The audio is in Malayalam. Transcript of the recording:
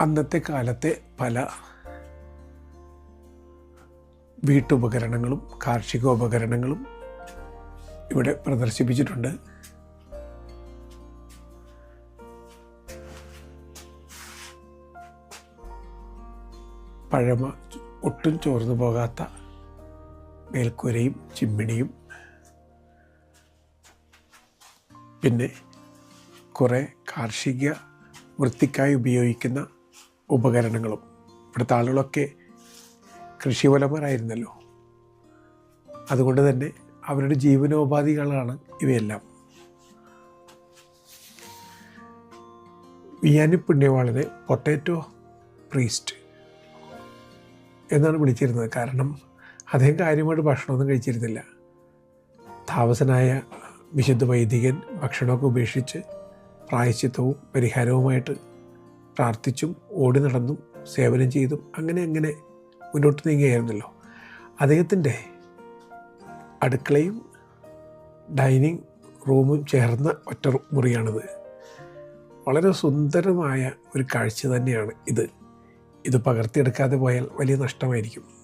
അന്നത്തെ കാലത്തെ പല വീട്ടുപകരണങ്ങളും കാർഷികോപകരണങ്ങളും ഇവിടെ പ്രദർശിപ്പിച്ചിട്ടുണ്ട്. പഴമ ഒട്ടും ചോർന്നു പോകാത്ത മേൽക്കൂരയും ചിമ്മിണിയും. പിന്നെ കുറേ കാർഷിക വൃത്തിക്കായി ഉപയോഗിക്കുന്ന ഉപകരണങ്ങളും. ഇവിടുത്തെ ആളുകളൊക്കെ കൃഷിവലമരായിരുന്നല്ലോ അതുകൊണ്ട് തന്നെ അവരുടെ ജീവനോപാധികളാണ് ഇവയെല്ലാം. വിയാനി പുണ്യവാളനെ പൊട്ടേറ്റോ പ്രീസ്റ്റ് എന്നാണ് വിളിച്ചിരുന്നത്. കാരണം അദ്ദേഹം കാര്യമായിട്ട് ഭക്ഷണമൊന്നും കഴിച്ചിരുന്നില്ല. താമസനായ വിശുദ്ധ വൈദികൻ ഭക്ഷണമൊക്കെ ഉപേക്ഷിച്ച് പ്രായശ്ചിത്തവും പരിഹാരവുമായിട്ട് പ്രാർത്ഥിച്ചും ഓടി നടന്നും സേവനം ചെയ്തും അങ്ങനെ അങ്ങനെ മുന്നോട്ട് നീങ്ങുകയായിരുന്നല്ലോ. അദ്ദേഹത്തിന്റെ അടുക്കളയും ഡൈനിങ് റൂമും ചേർന്ന ഒറ്റ മുറിയാണിത്. വളരെ സുന്ദരമായ ഒരു കാഴ്ച തന്നെയാണ് ഇത്. ഇത് പകർത്തിയെടുക്കാതെ പോയാൽ വലിയ നഷ്ടമായിരിക്കും.